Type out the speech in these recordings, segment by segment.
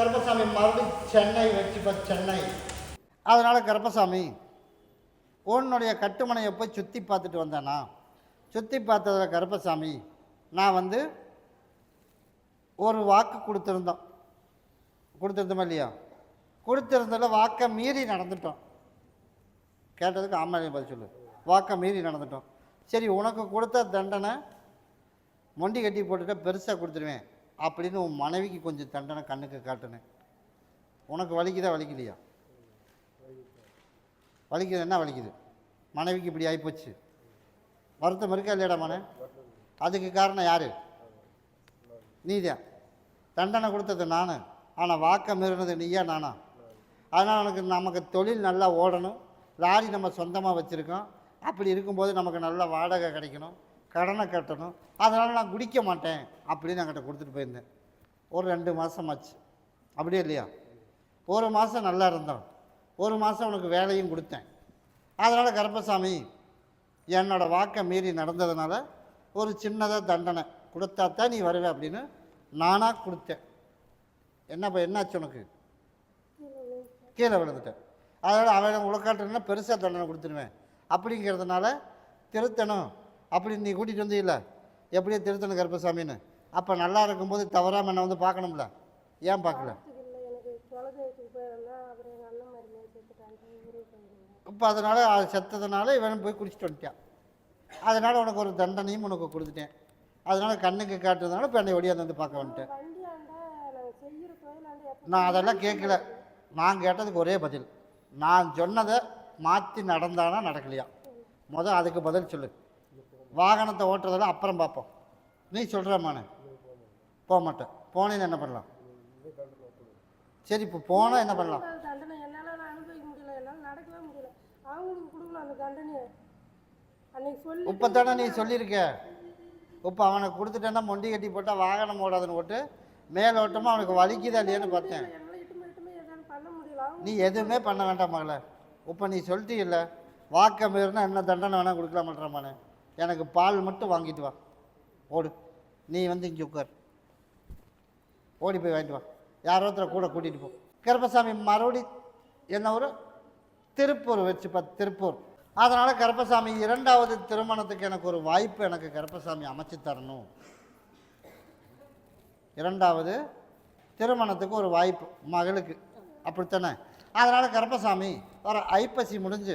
கருப்பசாமி மறுபடி சென்னை வச்சு சென்னை. அதனால் கருப்பசாமி உன்னுடைய கட்டுமனையை போய் சுற்றி பார்த்துட்டு வந்தேனா? சுற்றி பார்த்ததில் கருப்பசாமி நான் வந்து ஒரு வாக்கு கொடுத்துருந்தோம். கொடுத்துருந்தோமா இல்லையா? கொடுத்துருந்ததில் வாக்கை மீறி நடந்துட்டோம். கேட்டதுக்கு ஆமாம் பதில் சொல்லு. வாக்கை மீறி நடந்துட்டோம். சரி உனக்கு கொடுத்த தண்டனை மொண்டி கட்டி போட்டுட்டு பெருசாக கொடுத்துருவேன். அப்படின்னு உன் மனைவிக்கு கொஞ்சம் தண்டனை கண்ணுக்கு காட்டுனேன் உனக்கு வலிக்குதா வலிக்கலையா? வலிக்குது என்ன வலிக்குது? மனைவிக்கு இப்படி ஆகிப்போச்சு வருத்தம் இருக்கா இல்லையடா மன அதுக்கு காரணம் யார்? நீதான். தண்டனை கொடுத்தது நான். ஆனால் வாக்கம் இருந்தது நீயா நானா? அதனால் உனக்கு நமக்கு தொழில் நல்லா ஓடணும். லாரி நம்ம சொந்தமாக வச்சுருக்கோம். அப்படி இருக்கும்போது நமக்கு நல்ல வாடகை கிடைக்கணும். கடனை கட்டணும். அதனால் நான் குடிக்க மாட்டேன் அப்படின்னு என்கிட்ட கொடுத்துட்டு போயிருந்தேன். ஒரு ரெண்டு மாதம் ஆச்சு. அப்படியே இல்லையா? ஒரு மாதம் நல்லா இருந்தோம். ஒரு மாதம் உனக்கு வேலையும் கொடுத்தேன். அதனால் கருப்பசாமி என்னோடய வாக்கை மீறி நடந்ததுனால ஒரு சின்னதாக தண்டனை கொடுத்தா தான் நீ வருவே அப்படின்னு நானாக கொடுத்தேன். என்னப்பா என்னாச்சு உனக்கு? கீழே விழுந்துட்டேன். அதனால் அவன் உலக்காட்டுனா பெருசாக தண்டனை கொடுத்துருவேன். அப்படிங்கிறதுனால திருத்தணும். அப்படின்னு நீ கூட்டிகிட்டு வந்தீல்ல? எப்படியோ திருத்தணும் கருப்பசாமின்னு. அப்போ நல்லா இருக்கும்போது தவறாமல் என்னை வந்து பார்க்கணும்ல? ஏன் பார்க்கல? இப்போ அதனால் அது செத்ததுனால இவன் போய் குடிச்சிட்டு வந்துட்டான். அதனால் உனக்கு ஒரு தண்டனையும் உனக்கு கொடுத்துட்டேன். அதனால் கண்ணுக்கு காட்டுறதுனால இப்போ என்னை ஒடியாந்து வந்து பார்க்க வந்துட்டேன். நான் அதெல்லாம் கேட்கல. நான் கேட்டதுக்கு ஒரே பதில். நான் சொன்னதை மாற்றி நடந்தானா நடக்கலையா? முதல் அதுக்கு பதில் சொல்லு. வாகனத்தை ஓட்டுறதெல்லாம் அப்புறம் பார்ப்போம். நீ சொல்கிறமானே போக மாட்டேன் போனேன்னு என்ன பண்ணலாம்? சரி இப்போ போனால் என்ன பண்ணலாம்? தண்டனை என்னால் நான் அனுபவிக்க முடியல. என்னால் நடக்கவே முடியல. அவங்களுக்கு கொடுக்கணும் அந்த தண்டனையை. அன்னைக்கு சொல்லி இப்போ தானே நீ சொல்லியிருக்க? இப்போ அவனை கொடுத்துட்டேன்னா மொண்டி கட்டி போட்டால் வாகனம் ஓடாதுன்னு போட்டு மேலோட்டமாக அவனுக்கு வலிக்குதா இல்லையான்னு பார்த்தேன். நீ எதுவுமே பண்ண வேண்டாம் மகளே. இப்போ நீ சொல்லிட்டீல்ல. வாக்க மீறினா என்ன தண்டனை வேணால் கொடுக்கலாமன்றமானே எனக்கு பால் மட்டும் வாங்கிட்டு வா. ஓடு. நீ வந்து இங்கே உட்கார் ஓடி போய் வாங்கிட்டு வா. யாரோ ஒருத்தரை கூட கூட்டிகிட்டு போ. கருப்பசாமி மறுபடி என்ன ஒரு திருப்பூர் வச்சு திருப்பூர். அதனால் கருப்பசாமி இரண்டாவது திருமணத்துக்கு எனக்கு ஒரு வாய்ப்பு எனக்கு கருப்பசாமி அமைச்சு தரணும். இரண்டாவது திருமணத்துக்கு ஒரு வாய்ப்பு மகளுக்கு. அப்படித்தானே? அதனால் கருப்பசாமி வர ஐப்பசி முடிஞ்சு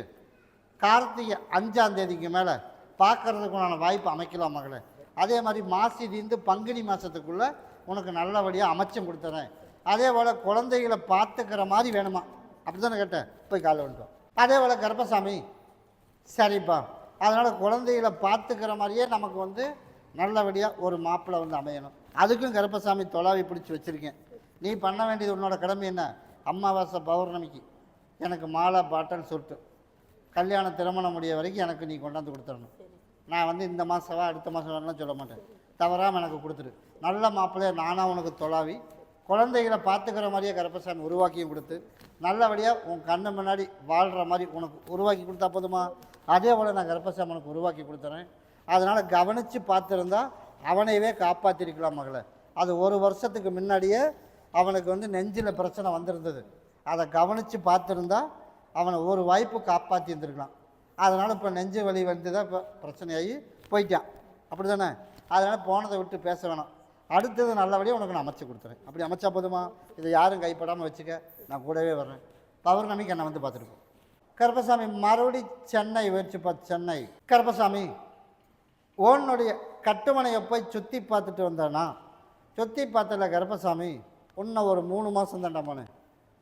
கார்த்திகை அஞ்சாந்தேதிக்கு மேலே பார்க்கறதுக்குண்டான வாய்ப்பு அமைக்கலாம் மகளே. அதே மாதிரி மாசி பங்குனி மாதத்துக்குள்ளே உனக்கு நல்லபடியாக அமைச்சும் கொடுத்துறேன். அதே போல் குழந்தைகளை பார்த்துக்கிற மாதிரி வேணுமா? அப்படி தானே கேட்டேன். போய் காலை வந்துட்டோம் அதே போல் கருப்பசாமி சரிப்பா. அதனால் குழந்தைகளை பார்த்துக்கிற மாதிரியே நமக்கு வந்து நல்லபடியாக ஒரு மாப்பிள்ளை வந்து அமையணும். அதுக்கும் கருப்பசாமி தொலாவி பிடிச்சி வச்சுருக்கேன். நீ பண்ண வேண்டியது உன்னோட கடமை என்ன? அமாவாசை பௌர்ணமிக்கு. எனக்கு மாலை பாட்டன்னு சொல்லிட்டு கல்யாணம் திருமணம் முடிய வரைக்கும் எனக்கு நீ கொண்டாந்து கொடுத்துடணும். நான் வந்து இந்த மாதவா அடுத்த மாதம் வரலாம் சொல்ல மாட்டேன். தவறாமல் எனக்கு கொடுத்துரு. நல்ல மாப்பிள்ளையை நானாக உனக்கு தொலாவி குழந்தைகளை பார்த்துக்கிற மாதிரியே கருப்பசாமி உருவாக்கியும் கொடுத்து நல்லபடியாக உன் கண்ணு முன்னாடி வாழ்கிற மாதிரி உனக்கு உருவாக்கி கொடுத்தா போதுமா? அதே போல் நான் கருப்பசாமி உனக்கு உருவாக்கி கொடுத்துறேன். அதனால் கவனித்து பார்த்துருந்தா அவனையவே காப்பாற்றிருக்கலாம் மகளை. அது ஒரு வருஷத்துக்கு முன்னாடியே அவனுக்கு வந்து நெஞ்சில் பிரச்சனை வந்திருந்தது. அதை கவனித்து பார்த்துருந்தா அவனை ஒரு வாய்ப்பு காப்பாற்றி இருந்திருக்கலாம் அதனால் இப்போ நெஞ்சு வலி வந்து தான் இப்போ பிரச்சனையாகி போயிட்டான். அப்படி தானே அதனால் போனதை விட்டு பேச வேணாம். அடுத்தது நல்லபடியாக உனக்கு நான் அமைச்சு கொடுத்துறேன். அப்படி அமைச்சா போதுமா? இதை யாரும் கைப்படாமல் வச்சுக்க நான் கூடவே வர்றேன். பௌர்ணமிக்கு என்னை வந்து பார்த்துருக்கோம். கருப்பசாமி மறுபடி சென்னை வச்சு பார்த்து சென்னை. கருப்பசாமி உன்னுடைய கட்டுமனையை போய் சுற்றி பார்த்துட்டு வந்தானா? சுற்றி பார்த்தல கருப்பசாமி இன்னும் ஒரு மூணு மாதம் தாண்டாமானே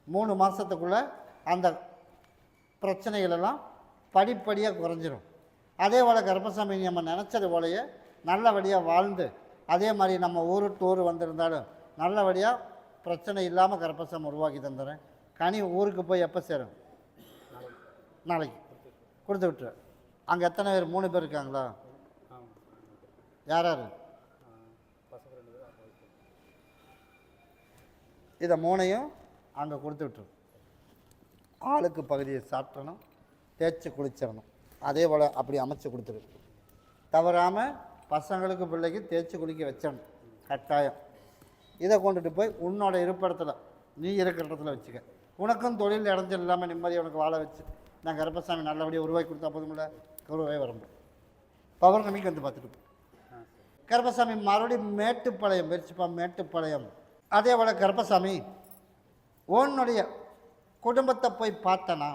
மூணு மாதத்துக்குள்ளே அந்த பிரச்சனைகளெல்லாம் படிப்படியாக குறைஞ்சிரும். அதே போல் கருப்பசாமி நம்ம நினச்சது போலயே நல்லபடியாக வாழ்ந்து அதே மாதிரி நம்ம ஊர் டூர் வந்திருந்தாலும் நல்லபடியாக பிரச்சனை இல்லாமல் கருப்பசாமி உருவாக்கி தந்துடுறேன். கனி ஊருக்கு போய் எப்போ சேரும்? நாளைக்கு. கொடுத்து விட்டுரு. அங்கே எத்தனை பேர்? மூணு பேர் இருக்காங்களா? யார் யார்? இதை மூணையும் அங்கே கொடுத்து விட்டுரு. ஆளுக்கு பகுதியை சாப்பிட்டணும் தேய்ச்சி குளிச்சிடணும். அதே போல் அப்படி அமைச்சு கொடுத்துரு. தவறாமல் பசங்களுக்கு பிள்ளைக்கு தேய்ச்சி குளிக்க வச்சிடணும். கட்டாயம். இதை கொண்டுட்டு போய் உன்னோட இருப்பிடத்தில் நீ இருக்கிற இடத்துல வச்சுக்க. உனக்கும் தொழில் இடைஞ்சல் இல்லாமல் நிம்மதியாக உனக்கு வாழ வச்சு நான் கருப்பசாமி நல்லபடியாக உருவாக்கி கொடுத்தா போதுமில்ல குருவாய் வரம்பு. பௌர்ணமிக்கு வந்து பார்த்துட்டு கருப்பசாமி மறுபடியும் மேட்டுப்பாளையம் வெறிச்சுப்பா மேட்டுப்பாளையம். அதே போல் கருப்பசாமி உன்னுடைய குடும்பத்தை போய் பார்த்தனா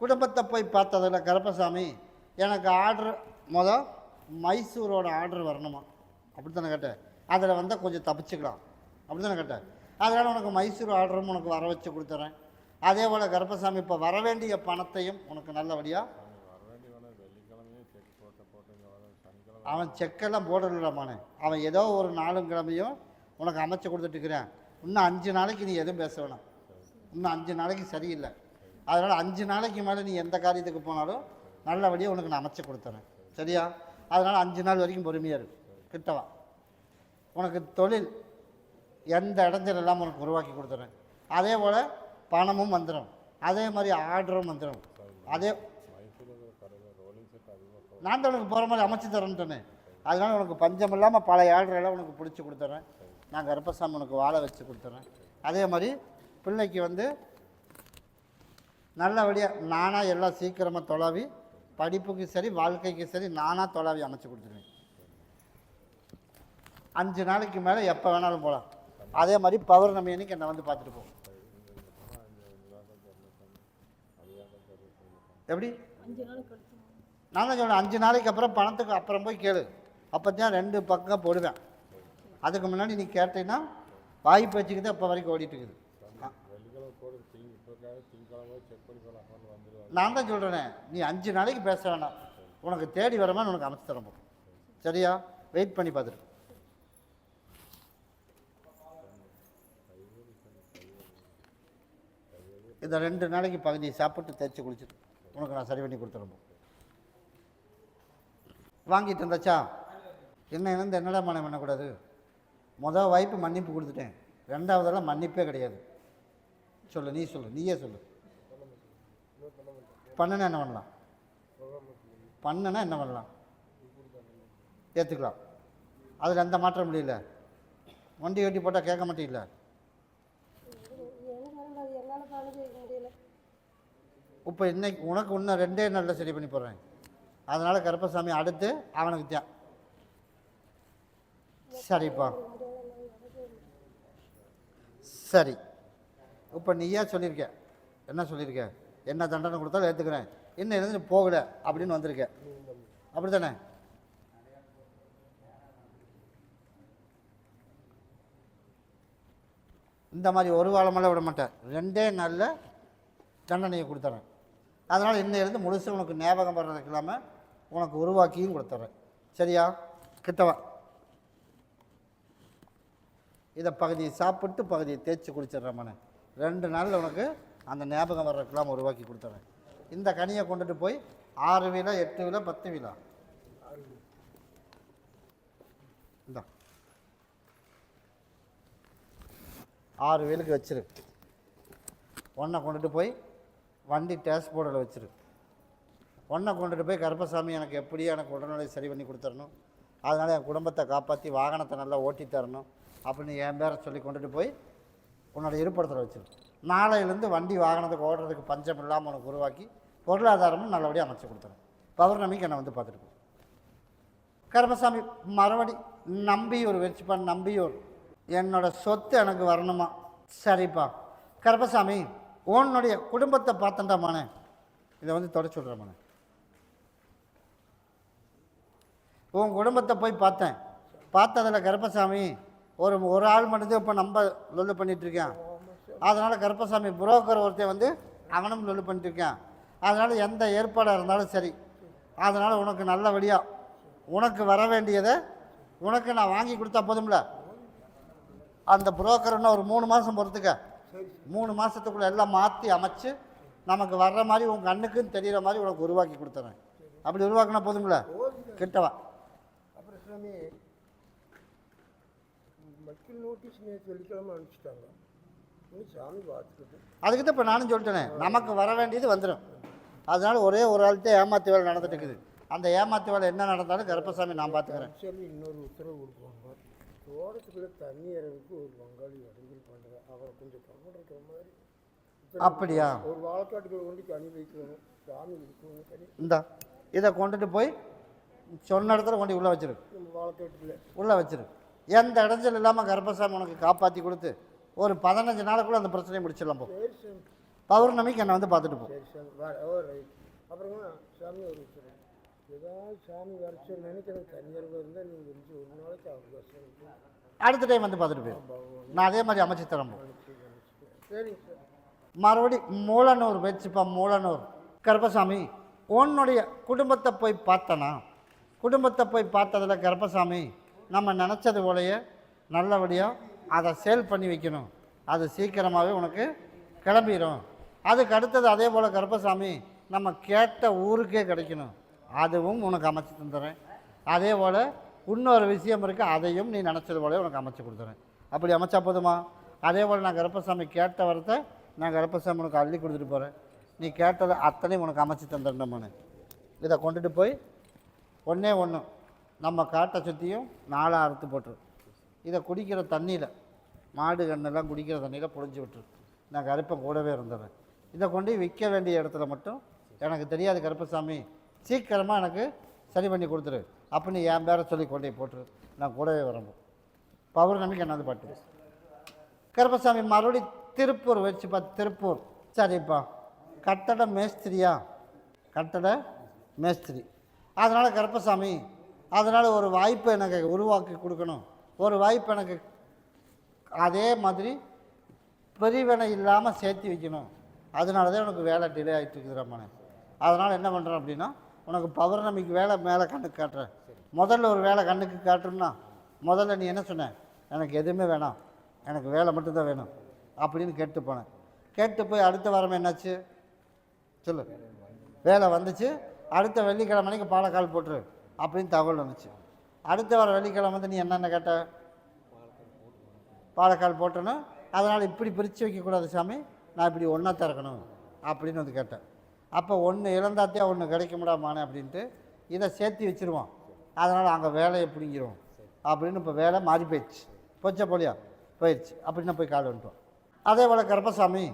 குடும்பத்தை போய் பார்த்ததில் கருப்பசாமி எனக்கு ஆர்டர் முத மைசூரோட ஆர்டர் வரணுமா? அப்படி தானே கேட்டேன். அதில் வந்தால் கொஞ்சம் தப்பிச்சுக்கலாம். அப்படி தானே கேட்டேன். அதனால் உனக்கு மைசூர் ஆர்டரும் உனக்கு வர வச்சு கொடுத்துறேன். அதே போல் கருப்பசாமி இப்போ வர வேண்டிய பணத்தையும் உனக்கு நல்லபடியாக அவன் செக்கெல்லாம் போடலாமானே அவன் ஏதோ ஒரு நாலும் கிழமையும் உனக்கு அமைச்சு கொடுத்துட்டுருக்கிறேன் இன்னும் அஞ்சு நாளைக்கு நீ எதுவும் பேச வேணாம். இன்னும் அஞ்சு நாளைக்கு சரியில்லை. அதனால் அஞ்சு நாளைக்கு மேலே நீ எந்த காரியத்துக்கு போனாலும் நல்லபடியாக உனக்கு நான் அமைச்சு கொடுத்துறேன். சரியா? அதனால் அஞ்சு நாள் வரைக்கும் பொறுமையாக இருக்கும் கிட்டவா. உனக்கு தொழில் எந்த இடைஞ்சல் இல்லாமல் உனக்கு உருவாக்கி கொடுத்துறேன். அதே போல் பணமும் வந்துடும் அதே மாதிரி ஆர்டரும் வந்துடும் அதே நான் தான் உனக்கு போகிற மாதிரி அமைச்சு தரேன்ட்டேனே அதனால் உனக்கு பஞ்சம் இல்லாமல் பழைய ஆர்டர் உனக்கு பிடிச்சி கொடுத்துட்றேன் நான் கருப்பசாமி உனக்கு வாழை வச்சு கொடுத்துட்றேன் அதே மாதிரி பிள்ளைக்கு வந்து நல்லபடியாக நானாக எல்லாம் சீக்கிரமாக தொலாவி படிப்புக்கு சரி வாழ்க்கைக்கு சரி நானாக தொலாவி அமைச்சு கொடுத்துருவேன். அஞ்சு நாளைக்கு மேலே எப்போ வேணாலும் போகலாம் அதே மாதிரி பௌர்ணமி அன்னைக்கு என்னை வந்து பார்த்துட்டு போகும் எப்படி? நான் தான் சொல்றேன் அஞ்சு நாளைக்கு அப்புறம் பணத்துக்கு அப்புறம் போய் கேளு. அப்போ தான் ரெண்டு பக்கம் போடுவேன். அதுக்கு முன்னாடி நீ கேட்டீங்கன்னா வாய்ப்பு வச்சுக்கிட்டு அப்போ வரைக்கும் ஓடிட்டு இருக்குது. நான் தான் சொல்கிறேனே நீ அஞ்சு நாளைக்கு பேச வேணாம். உனக்கு தேடி வர மாதிரி உனக்கு அமைச்சு தரணும் சரியா? வெயிட் பண்ணி பார்த்துட்டு இந்த ரெண்டு நாளைக்கு பகுதியை சாப்பிட்டு தேய்ச்சி குளிச்சுட்டு உனக்கு நான் சரி பண்ணி கொடுத்துருப்போம் வாங்கிட்டு இருந்தாச்சா என்ன இருந்து என்னடா மனம் பண்ணக்கூடாது? மொதல் வாய்ப்பு மன்னிப்பு கொடுத்துட்டேன். ரெண்டாவதெல்லாம் மன்னிப்பே கிடையாது. சொல்லு நீ சொல்லு நீயே சொல்லு. பண்ணனா என்ன பண்ணலாம்? பண்ணனா என்ன பண்ணலாம்? ஏற்றுக்கலாம் அதில் எந்த மாற்றம் முடியல வண்டி கட்டி போட்டால் கேட்க மாட்டீங்களா இப்போ இன்னைக்கு உனக்கு இன்னும் ரெண்டே நாளில் சரி பண்ணி போடுறேன். அதனால் கருப்பசாமி அடுத்து அவனுக்கு தான் சரிப்பா. சரி. இப்போ நீயே சொல்லியிருக்க என்ன சொல்லியிருக்க என்ன தண்டனை கொடுத்தாலும் ஏற்றுக்கிறேன் இன்னும் இருந்து போகலை போகல அப்படின்னு வந்திருக்க. அப்படி தானே இந்த மாதிரி ஒரு வாரமெல்லாம் விட மாட்டேன். ரெண்டே நாளில் தண்டனையை கொடுத்துட்றேன் அதனால் இன்னையிலேருந்து முழுசு உனக்கு ஞாபகம் வர்றதுக்கு இல்லாமல் உனக்கு உருவாக்கியும் கொடுத்துட்றேன் சரியா? கிட்டவா? இதை பகுதியை சாப்பிட்டு பகுதியை தேய்ச்சி குடிச்சிட்றேன் மனே ரெண்டு நாளில் உனக்கு அந்த ஞாபகம் வர்றதுக்கெல்லாம் உருவாக்கி கொடுத்துறேன். இந்த கனியை கொண்டுட்டு போய் ஆறு வீலா எட்டு வீலா பத்து வீலா? இந்த. ஆறு வீலுக்கு வச்சிரு. ஒன்றை கொண்டுட்டு போய் வண்டி டேஷ்போர்டில் வச்சிரு. ஒன்றை கொண்டுட்டு போய் கருப்பசாமி எனக்கு எப்படியும் எனக்கு உடல்நிலை சரி பண்ணி கொடுத்துடணும் அதனால் என் குடும்பத்தை காப்பாற்றி வாகனத்தை நல்லா ஓட்டி தரணும் அப்படின்னு என் பேரை சொல்லி கொண்டுட்டு போய் உன்னோட இருப்பிடத்தில் வச்சிரு நாளையிலேருந்து வண்டி வாகனத்துக்கு ஓடுறதுக்கு பஞ்சம் இல்லாமல் உனக்கு உருவாக்கி பொருளாதாரமும் நல்லபடியாக அமைச்சு கொடுத்துரும். பௌர்ணமிக்கு என்னை வந்து பார்த்துட்டு கருமசாமி மறுபடி நம்பியூர் வச்சுப்பான் நம்பியூர் என்னோட சொத்து எனக்கு வரணுமா? சரிப்பா. கருப்பசாமி உன்னுடைய குடும்பத்தை பார்த்தண்டாமானே இதை வந்து தொடச்சு விட்றமானே உன் குடும்பத்தை போய் பார்த்தேன். பார்த்ததில் கருப்பசாமி ஒரு ஒரு ஆள் மட்டும்தான் இப்போ நம்ம லொல்லு பண்ணிகிட்ருக்கேன் அதனால் கருப்பசாமி புரோக்கர் ஒருத்தன் வந்து அவனும் லொல்லு பண்ணிட்டுருக்கேன் அதனால் எந்த ஏற்பாடாக இருந்தாலும் சரி. அதனால் உனக்கு நல்லபடியாக உனக்கு வர வேண்டியதை உனக்கு நான் வாங்கி கொடுத்தா போதும்ல? அந்த புரோக்கர்னால் ஒரு மூணு மாதம் பொறுத்துக்க. மூணு மாதத்துக்குள்ளே எல்லாம் மாற்றி அமைச்சு நமக்கு வர்ற மாதிரி உன் கண்ணுக்குன்னு தெரிகிற மாதிரி உனக்கு உருவாக்கி கொடுத்துறேன். அப்படி உருவாக்கினா போதும்ல? கிட்டவா அப்புறம் மக்கள் நோட்டீஸ் நேற்று வெள்ளிக்கிழமை அனுப்பிச்சிட்டாங்க இன்னும் சாமி பார்த்துக்கிட்டு. அதுக்கு தான் இப்போ நானும் சொல்லிட்டேனே நமக்கு வர வேண்டியது வந்துடும் அதனால ஒரே ஒரு ஆள்கிட்ட ஏமாத்து வேலை நடந்துட்டு இருக்குது. அந்த ஏமாத்து வேலை என்ன நடந்தாலும் கருப்பசாமி நான் பார்த்துக்கிறேன். சொல்லி இன்னொரு உத்தரவு கொடுக்குவாங்க. தோட்டத்துக்குள்ளே தண்ணி இறங்குக்கு ஒரு பங்காளி இடைஞ்சல் பண்ணுறேன் அவரை கொஞ்சம் கம்மன் இருக்கிற மாதிரி அப்படியா? ஒரு வாழைக்காட்டுக்குள்ள கொண்டு கனி வைக்கணும் சாமி இருக்கணும் கனி இந்தா இதை கொண்டுட்டு போய் சொன்ன இடத்துல கொண்டு உள்ளே வச்சிரு. வாழைக்காட்டுக்குள்ளே. உள்ளே வச்சிரு. எந்த இடைஞ்சல் இல்லாமல் கர்ப்பசாமி உனக்கு காப்பாற்றி கொடுத்து ஒரு பதினஞ்சு நாளுக்குள்ள அந்த பிரச்சனையை முடிச்சிடலாம் போ. பௌர்ணமிக்கு என்னை வந்து பார்த்துட்டு போ. சரி சாமி வர ஓ ரைட். அப்புறமா சாமி ஒரு விஷயம். ஏதாவது சாமி வரைச்சு நினைக்கிறேன் தனியார்கள் இருந்தால் நீங்கள் வந்து ஒரு நாளைக்கு அவகாசம் இருக்கு. அடுத்த டைம் வந்து பார்த்துட்டு போயிரு. நான் அதே மாதிரி அமைச்சு தரேன் போ. சரிங்க சார். மறுபடி மூலனூர் வச்சுப்பா மூலனூர். கருப்பசாமி உன்னுடைய குடும்பத்தை போய் பார்த்தனா? குடும்பத்தை போய் பார்த்ததில் கருப்பசாமி நம்ம நினச்சது போலயே நல்லபடியாக அதை சேல் பண்ணி வைக்கணும். அது சீக்கிரமாகவே உனக்கு கிளம்பிடும் அதுக்கு அடுத்தது அதே போல் கருப்பசாமி நம்ம கேட்ட ஊருக்கே கிடைக்கணும். அதுவும் உனக்கு அமைச்சு தந்துடுறேன் அதே போல் இன்னொரு விஷயம் இருக்குது அதையும் நீ நினச்சது போல உனக்கு அமைச்சு கொடுத்துறேன். அப்படி அமைச்சா போதுமா? அதே போல் நான் கருப்பசாமி கேட்ட வரத்தை நான் கருப்பசாமி உனக்கு அள்ளி கொடுத்துட்டு போகிறேன் நீ கேட்டதை அத்தனையும் உனக்கு அமைச்சு தந்துடணும்னு இதை கொண்டுட்டு போய் ஒன்றே ஒன்று நம்ம காட்டை சுற்றியும் நாலாக அறுத்து போட்டுரு. இதை குடிக்கிற தண்ணியில் மாடு கண்ணெல்லாம் குடிக்கிற தண்ணியில் புழிஞ்சு விட்டுரு. நான் கருப்பன் கூடவே இருந்துடுறேன் இதை கொண்டு விற்க வேண்டிய இடத்துல மட்டும் எனக்கு தெரியாது கருப்பசாமி. சீக்கிரமாக எனக்கு சரி பண்ணி கொடுத்துரு. அப்படின்னு என் பேரை சொல்லி கொண்டே போட்டுரு. நான் கூடவே வரணும் பௌர்ணமிக்கு என்னது வந்து பாட்டு? கருப்பசாமி மறுபடி திருப்பூர் வச்சுப்பா திருப்பூர். சரிப்பா. கட்டட மேஸ்திரியா? கட்டட மேஸ்திரி. அதனால் கருப்பசாமி அதனால் ஒரு வாய்ப்பு எனக்கு உருவாக்கி கொடுக்கணும். ஒரு வாய்ப்பு எனக்கு அதே மாதிரி பெரியவனை இல்லாமல் சேர்த்து வைக்கணும். அதனால தான் உனக்கு வேலை டிலே ஆகிட்டு இருக்குதுறாமனே அதனால் என்ன பண்ணுறேன் அப்படின்னா உனக்கு பௌர்ணமிக்கு வேலை மேலே கண்ணுக்கு காட்டுறேன். முதல்ல ஒரு வேலை கண்ணுக்கு காட்டுறேன்னா முதல்ல நீ என்ன சொன்ன? எனக்கு எதுவுமே வேணாம். எனக்கு வேலை மட்டும்தான் வேணும் அப்படின்னு கேட்டு போனேன். கேட்டு போய் அடுத்த வாரம் என்னாச்சு? சொல்லு. வேலை வந்துச்சு. அடுத்த வெள்ளிக்கிழமைக்கு பாலக்கால் போட்டுரு. அப்படின்னு தகவல் வந்துச்சு. அடுத்த வாரம் வெள்ளிக்கிழமை வந்து நீ என்னென்ன கேட்ட? பாலக்கால் போட்டணும். அதனால் இப்படி பிரித்து வைக்கக்கூடாது சாமி. நான் இப்படி ஒன்றா திறக்கணும் அப்படின்னு வந்து கேட்டேன். அப்போ ஒன்று இழந்தாத்தே ஒன்று கிடைக்க முடியாமானே அப்படின்ட்டு இதை சேர்த்து வச்சுருவோம். அதனால் அங்கே வேலையை பிடிங்கிடுவோம் அப்படின்னு இப்போ வேலை மாறி போயிடுச்சு. போச்சா போலியா? போயிடுச்சு. அப்படின்னு போய் கால் வந்துட்டோம். அதே போல் கருப்பசாமி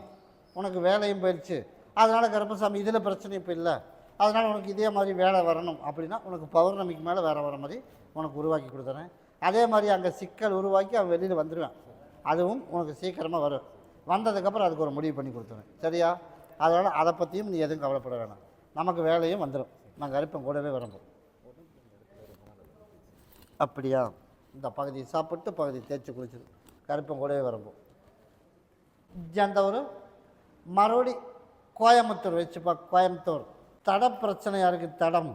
உனக்கு வேலையும் போயிடுச்சு. அதனால் கருப்பசாமி இதில் பிரச்சனை இப்போ இல்லை. அதனால் உனக்கு இதே மாதிரி வேலை வரணும் அப்படின்னா உனக்கு பௌர்ணமிக்கு மேலே வேலை வர மாதிரி உனக்கு உருவாக்கி கொடுத்துறேன். அதே மாதிரி அங்கே சிக்கல் உருவாக்கி அவன் வெளியில் வந்துடுவேன் அதுவும் உனக்கு சீக்கிரமாக வரும். வந்ததுக்கப்புறம் அதுக்கு ஒரு முடிவு பண்ணி கொடுத்துருவேன். சரியா? அதனால் அதை பற்றியும் நீ எதுவும் கவலைப்பட வேணாம். நமக்கு வேலையும் வந்துடும் நாங்கள் அரிப்பம் கூடவே வரணும் அப்படியா? இந்த பகுதி சாப்பிட்டு பகுதி தேய்ச்சி குளிச்சது கருப்பம் கூடவே வரப்போ அந்த ஒரு மறுபடி கோயம்புத்தூர் வச்சுப்பா. கோயம்புத்தூர். தட பிரச்சனையாக இருக்குது தடம்.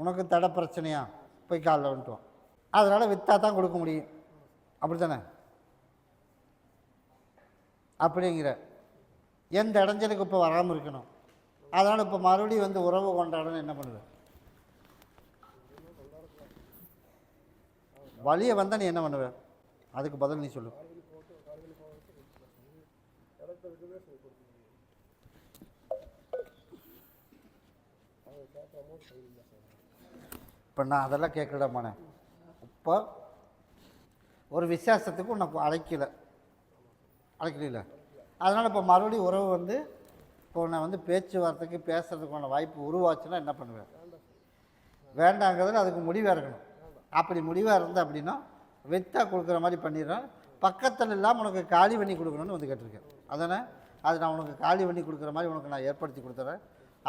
உனக்கு தட பிரச்சனையா போய் காலில் வந்துட்டோம் அதனால் விற்றா தான் கொடுக்க முடியும். அப்படி தானே? அப்படிங்கிற. எந்த இடைஞ்சலுக்கு இப்போ வராமல் இருக்கணும்? அதனால் இப்போ மறுபடியும் வந்து உறவு கொண்டாடணும் என்ன பண்ணுவேன் வழியை வந்தால் நீ என்ன பண்ணுவ? அதுக்கு பதில் நீ சொல்லு. இப்போ நான் அதெல்லாம் கேட்கலாமாண்ணே இப்போ ஒரு விசேஷத்துக்கு உன்னை அழைக்கல. அழைக்கல அதனால் இப்போ மறுபடியும் உறவு வந்து இப்போ உன்னை வந்து பேச்சுவார்த்தைக்கு பேசுகிறதுக்கான வாய்ப்பு உருவாச்சுன்னா என்ன பண்ணுவேன் வேண்டாங்கிறதுல அதுக்கு முடிவாக இருக்கணும். அப்படி முடிவாக இருந்தால் அப்படின்னா வெத்தா கொடுக்குற மாதிரி பண்ணிடுறேன். பக்கத்தில் இல்லாமல் உனக்கு காலி பண்ணி கொடுக்கணும்னு வந்து கேட்டிருக்கேன். அதனால் அது நான் உனக்கு காலி பண்ணி கொடுக்குற மாதிரி உனக்கு நான் ஏற்படுத்தி கொடுத்துறேன்.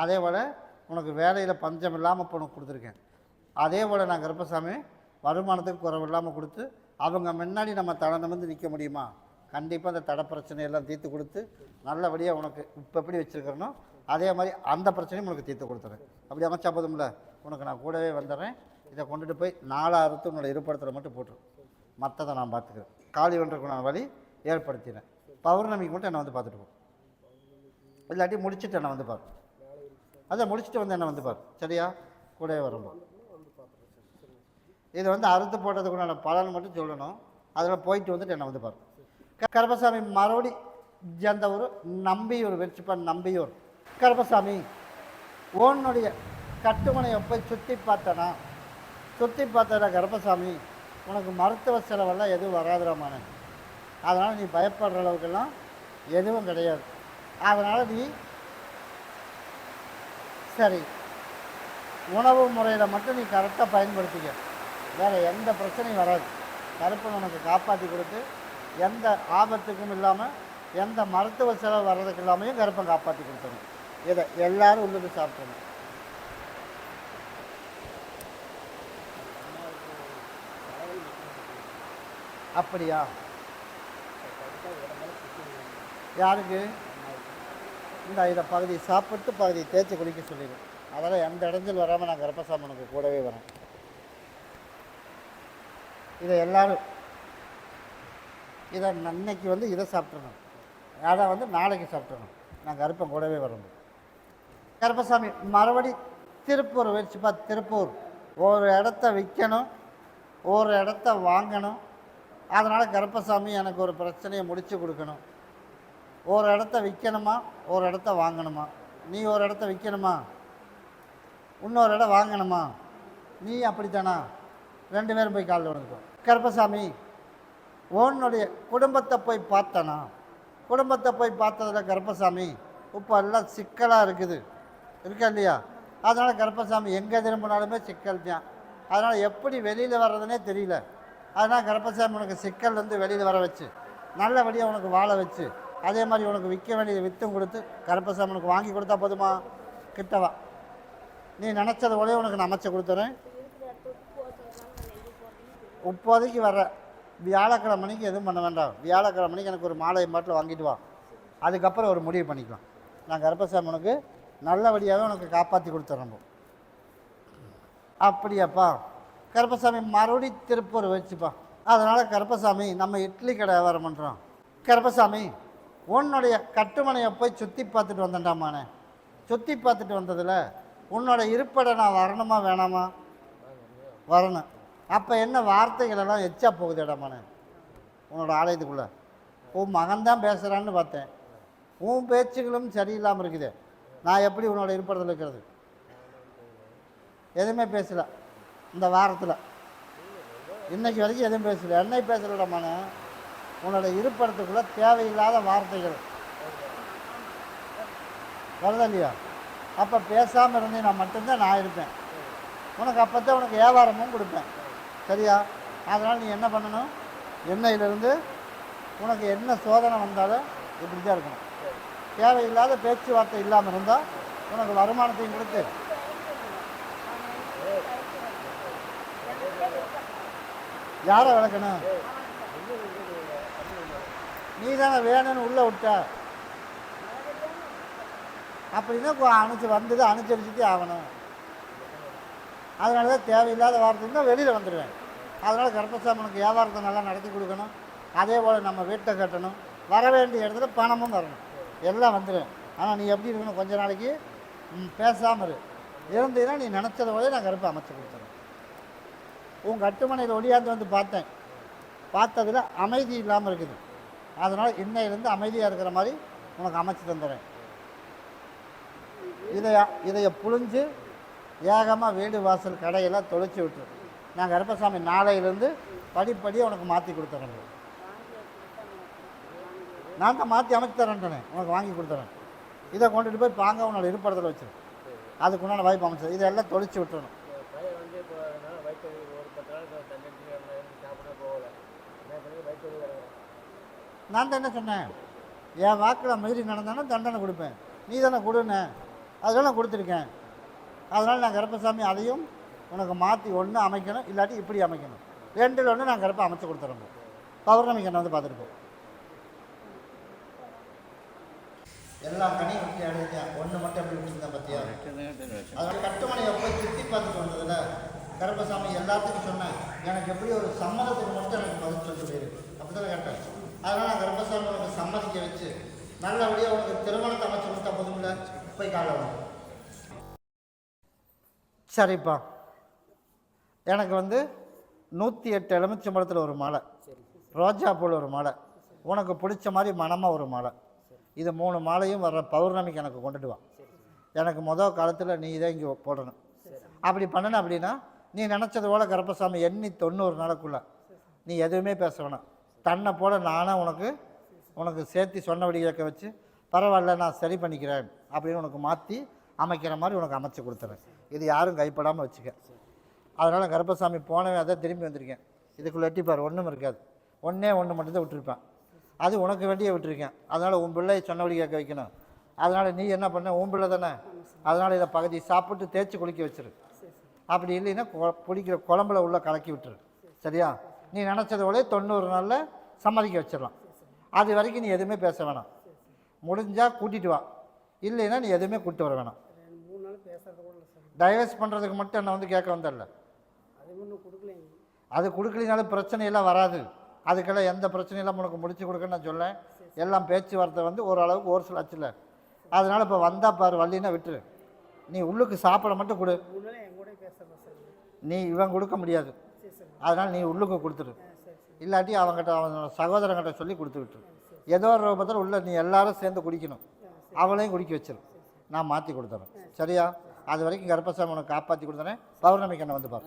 அதே போல் உனக்கு வேலையில் பஞ்சம் இல்லாமல் இப்போ உனக்கு கொடுத்துருக்கேன். அதே போல் நான் கருப்பசாமி வருமானத்துக்கு குறைவில்லாமல் கொடுத்து அவங்க முன்னாடி நம்ம தடந்து வந்து நிற்க முடியுமா? கண்டிப்பாக அந்த தடை பிரச்சனையெல்லாம் தீர்த்து கொடுத்து நல்லபடியாக உனக்கு இப்போ எப்படி வச்சுருக்கிறனோ அதே மாதிரி அந்த பிரச்சனையும் உனக்கு தீர்த்து கொடுத்துறேன். அப்படி அமைச்சா போதும்ல? உனக்கு நான் கூடவே வந்துடுறேன் இதை கொண்டுட்டு போய் நாலா அறுத்து உன்னோட இருப்பிடத்தில் மட்டும் போட்டுரும் மற்றதை நான் பார்த்துக்கிறேன் காலி பண்ணுறதுக்குண்டான வழி ஏற்படுத்தினேன் பௌர்ணமிக்கு மட்டும் என்னை வந்து பார்த்துட்டு போ. இல்லாட்டி முடிச்சுட்டு என்னை வந்து பாரு. அதை முடிச்சுட்டு வந்து என்ன வந்து பாரு. சரியா? கூடவே வரும்போது. இது வந்து அறுத்து போட்டதுக்குண்டான பலன் மட்டும் சொல்லணும். அதில் போயிட்டு வந்துட்டு என்னை வந்து பாருங்கள் க- கருப்பசாமி மறுபடி அந்த ஊர் நம்பியூர் வெற்றிப்பன் நம்பியூர். கருப்பசாமி உன்னுடைய கட்டுமனையை போய் சுற்றி பார்த்தனா? சுற்றி பார்த்தடா கருப்பசாமி உனக்கு மருத்துவ செலவெல்லாம் எதுவும் வராதுரமான அதனால் நீ பயப்படுற அளவுக்கெல்லாம் எதுவும் கிடையாது. அதனால் நீ சரி உணவு முறையில் மட்டும் நீ கரெக்டாக பயன்படுத்திக்க. வேறு எந்த பிரச்சனையும் வராது. கருப்பன் உனக்கு காப்பாற்றி கொடுத்து எந்த ஆபத்துக்கும் இல்லாமல் எந்த மருத்துவ செலவு வர்றதுக்கு இல்லாமையும் கருப்பன் காப்பாற்றி கொடுத்தணும் இதை எல்லோரும் உள்ளது சாப்பிடணும் அப்படியா? யாருக்கு? இந்த இதை பகுதி சாப்பிட்டு பகுதி தேய்ச்சி குளிக்க சொல்லிடு. அதெல்லாம் எந்த இடஞ்சல் வராமல் நான் கருப்பசாமனுக்கு கூடவே வரேன். இதை எல்லோரும் இதை அன்னைக்கு வந்து இதை சாப்பிட்றணும் அதை வந்து நாளைக்கு சாப்பிட்றணும் நான் கருப்பம் கூடவே வரணும். கருப்பசாமி மறுபடி திருப்பூர் வச்சுப்பா திருப்பூர். ஒரு இடத்த விற்கணும் ஒரு இடத்த வாங்கணும். அதனால் கருப்பசாமி எனக்கு ஒரு பிரச்சனையை முடித்து கொடுக்கணும். ஒரு இடத்த விற்கணுமா ஒரு இடத்த வாங்கணுமா? நீ ஒரு இடத்த விற்கணுமா இன்னொரு இடம் வாங்கணுமா? நீ அப்படித்தானா? ரெண்டு பேரும் போய் காலில் விழுந்துக்கோ கருப்பசாமி உன்னுடைய குடும்பத்தை போய் பார்த்தனா? குடும்பத்தை போய் பார்த்ததுல கருப்பசாமி இப்போ எல்லாம் சிக்கலாக இருக்குது. இருக்கா இல்லையா? அதனால் கருப்பசாமி எங்கே திரும்பினாலுமே சிக்கல் தான். அதனால் எப்படி வெளியில் வர்றதுனே தெரியல. அதனால் கருப்பசாமி உனக்கு சிக்கல் வந்து வெளியில் வர வச்சு நல்லபடியாக உனக்கு வாழ வச்சு அதே மாதிரி உனக்கு விற்க வேண்டியது விற்றும் கொடுத்து கருப்பசாமி உனக்கு வாங்கி கொடுத்தா போதுமா? கிட்டவா? நீ நினச்சது போலே உனக்கு நான் அமைச்சு கொடுத்துறேன். இப்போதைக்கு வர்ற வியாழக்கிழமைக்கு எதுவும் பண்ண வேண்டாம். வியாழக்கிழமைக்கு எனக்கு ஒரு மாலை பாட்டில் வாங்கிட்டு வா. அதுக்கப்புறம் ஒரு முடிவு பண்ணிக்கலாம். நான் கருப்பசாமி உனக்கு நல்லபடியாகவே உனக்கு காப்பாற்றி கொடுத்துட்றோம் அப்படியாப்பா. கருப்பசாமி மறுபடி திருப்பூர் வச்சுப்பா அதனால் கருப்பசாமி நம்ம இட்லி கடை வியாபாரம் பண்ணுறோம் கருப்பசாமி உன்னுடைய கட்டுமனையை போய் சுற்றி பார்த்துட்டு வந்தேன்டாமானே சுற்றி பார்த்துட்டு வந்ததில் உன்னோட இருப்படை நான் வரணுமா வேணாமா? வரணும். அப்போ என்ன வார்த்தைகள் எல்லாம் எச்சா போகுது இடமான உன்னோட ஆலயத்துக்குள்ளே. உன் மகன்தான் பேசுகிறான்னு பார்த்தேன். உன் பேச்சுகளும் சரியில்லாமல் இருக்குது. நான் எப்படி உன்னோட இருப்படத்தில் இருக்கிறது? எதுவுமே பேசல. இந்த வாரத்தில். இன்னைக்கு வரைக்கும் எதுவும் பேசல. என்னை பேசலடமான உன்னோட இருப்பிடத்துக்குள்ளே தேவையில்லாத வார்த்தைகள். வருதா இல்லையா? அப்போ பேசாமல் இருந்தே நான் மட்டும்தான் நான் இருப்பேன். உனக்கு அப்போ தான் உனக்கு வியாபாரமும் கொடுப்பேன். சரியா? அதனால் நீ என்ன பண்ணணும்? எண்ணெயிலிருந்து உனக்கு என்ன சோதனை வந்தாலும் இப்படி தான் இருக்கணும். தேவையில்லாத பேச்சுவார்த்தை இல்லாமல் இருந்தால் உனக்கு வருமானத்தையும் கொடுத்து. யாரை விளக்கணும் நீ தானே வேணும்னு உள்ளே விட்ட. அப்படின்னா கொ- அனுச்சு வந்தது அனுசரிச்சுட்டே ஆகணும். அதனால தான் தேவையில்லாத வார்த்தைன்னா வெளியில் வந்துடுவேன் அதனால் கருப்பசாமனுக்கு வியாபாரத்தை நல்லா நடத்தி கொடுக்கணும். அதே போல் நம்ம வீட்டை கட்டணும். வர வேண்டிய இடத்துல பணமும் வரணும். எல்லாம் வந்துடும் ஆனால் நீ எப்படி இருக்கணும்? கொஞ்ச நாளைக்கு பேசாமல் இரு. இருந்தீங்கன்னா நீ நினச்சத போல நான் கருப்பை அமைச்சு கொடுத்துறேன். உன் கட்டுமனையில் ஒடியாந்து வந்து பார்த்தேன். பார்த்ததில் அமைதி இல்லாமல் இருக்குது. அதனால் இன்னையிலேருந்து அமைதியாக இருக்கிற மாதிரி உனக்கு அமைச்சு தந்துடுறேன் இதைய இதைய புழிஞ்சு ஏகமாக வீடு வாசல் கடையெல்லாம் தொலைச்சி விட்டுரு நான் கருப்பசாமி நாளையிலேருந்து படிப்படியாக உனக்கு மாற்றி கொடுத்துறேன். நான் தான் மாற்றி அமைச்சு தரேன்ட்டேனே உனக்கு வாங்கி கொடுத்துறேன். இதை கொண்டுட்டு போய் பாங்க உன்னோட இருப்படத்தில் வச்சிரு. அதுக்குண்டான வாய்ப்பு அமைச்சது இதெல்லாம் தொலைச்சி விட்டுறணும். நான் தான் என்ன சொன்னேன்? என் வாக்கில் மீறி நடந்தானா தண்டனை கொடுப்பேன். நீ தானே கொடுன்னு. அதெல்லாம் நான் கொடுத்துருக்கேன். அதனால் நான் கருப்பசாமி அதையும் உனக்கு மாற்றி ஒன்று அமைக்கணும் இல்லாட்டி இப்படி அமைக்கணும். ரெண்டில் ஒன்று நான் கருப்பை அமைச்சு கொடுத்துறோம் பௌர்ணமிக்கு என்ன வந்து பார்த்துருப்போம் எல்லா எல்லாம் கனி விட்டு அடைஞ்சேன். ஒன்று மட்டும் எப்படி விட்டுருந்தேன் பார்த்தியா? அதனால் கட்டுமனையை போய் சுற்றி பார்த்துட்டு வந்ததில் கருப்பசாமி எல்லாத்துக்கும் சொன்னேன் எனக்கு எப்படி ஒரு சம்மதத்துக்கு மட்டும் எனக்கு பதில் சொல்லி போயிருக்கு அப்படி தான் கேட்டேன். அதனால் நான் கருப்பசாமி உனக்கு சம்மதிக்க வச்சு நல்லபடியாக உனக்கு திருமணத்தை அமைச்சு கொடுத்தா போதும்ல? போய் காலை சரிப்பா. எனக்கு வந்து நூற்றி எட்டு எலுமிச்சம்பழத்தில் ஒரு மாலை ரோஜா பூல் ஒரு மாலை உனக்கு பிடிச்ச மாதிரி மணமாக ஒரு மாலை. இது மூணு மாலையும் வர்ற பௌர்ணமிக்கு எனக்கு கொண்டுட்டு வா. எனக்கு மொதல் காலத்தில் நீ இதை இங்கே போடணும். அப்படி பண்ணணும் அப்படின்னா நீ நினச்சது போல் கருப்பசாமி எண்ணி தொண்ணூறு நாளுக்குள்ள நீ எதுவுமே பேச வேணாம். தன்னை போல நானாக உனக்கு உனக்கு சேர்த்து சொன்னபடி கேட்க வச்சு பரவாயில்ல நான் சரி பண்ணிக்கிறேன் அப்படின்னு உனக்கு மாற்றி அமைக்கிற மாதிரி உனக்கு அமைச்சு கொடுத்துறேன். இது யாரும் கைப்படாமல் வச்சுக்க. அதனால் கருப்பசாமி போனவே அதை திரும்பி வந்திருக்கேன். இதுக்குள்ளே எட்டிப்பார் ஒன்றும் இருக்காது. ஒன்றே ஒன்று மட்டும்தான் விட்டுருப்பேன். அது உனக்கு வேண்டியே விட்டுருக்கேன். அதனால் உன் பிள்ளை சொன்னபடி கேட்க வைக்கணும். அதனால் நீ என்ன பண்ண? உன் பிள்ளை தானே? அதனால் இதை பகுதி சாப்பிட்டு தேய்ச்சி குளிக்க வச்சிரு. அப்படி இல்லைன்னா கொ- பிடிக்கிற குழம்புல உள்ளே கலக்கி விட்டுரு. சரியா? நீ நினச்சதோடய தொண்ணூறு நாளில் சம்மதிக்க வச்சிடலாம். அது வரைக்கும் நீ எதுவுமே பேச வேணாம். முடிஞ்சால் கூட்டிகிட்டு வா. இல்லைன்னா நீ எதுவுமே கூப்பிட்டு வர வேணாம் ரெண்டு மூணு நாள் பேசுறது கூட இல்லை சார் டைவர்ஸ் பண்ணுறதுக்கு மட்டும் என்னை வந்து கேட்க வந்தல அது கொடுக்கலினாலும் பிரச்சனையெல்லாம் வராது. அதுக்கெல்லாம் எந்த பிரச்சனையெல்லாம் உனக்கு முடிச்சு கொடுக்கன்னு நான் சொல்லேன். எல்லாம் பேச்சுவார்த்தை வந்து ஓரளவுக்கு ஒரு சில ஆச்சுல அதனால் இப்போ வந்தா பாரு வள்ளினா விட்டுரு. நீ உள்ளுக்கு சாப்பிட மட்டும் கொடு. நீ இவன் கொடுக்க முடியாது. அதனால் நீ உள்ளுக்கு கொடுத்துரு. இல்லாட்டி அவங்ககிட்ட அவனோட சகோதரங்கிட்ட சொல்லி கொடுத்து விட்டுரு. ஏதோ ஒரு ரூபத்தில் உள்ள நீ எல்லாரும் சேர்ந்து குடிக்கணும். அவளையும் குடிக்க வச்சிரு. நான் மாற்றி கொடுத்துறேன். சரியா? அது வரைக்கும் கருப்பசாமி உனக்கு காப்பாற்றி கொடுத்துறேன் பௌர்ணமிக்கு என்ன வந்து பாரு.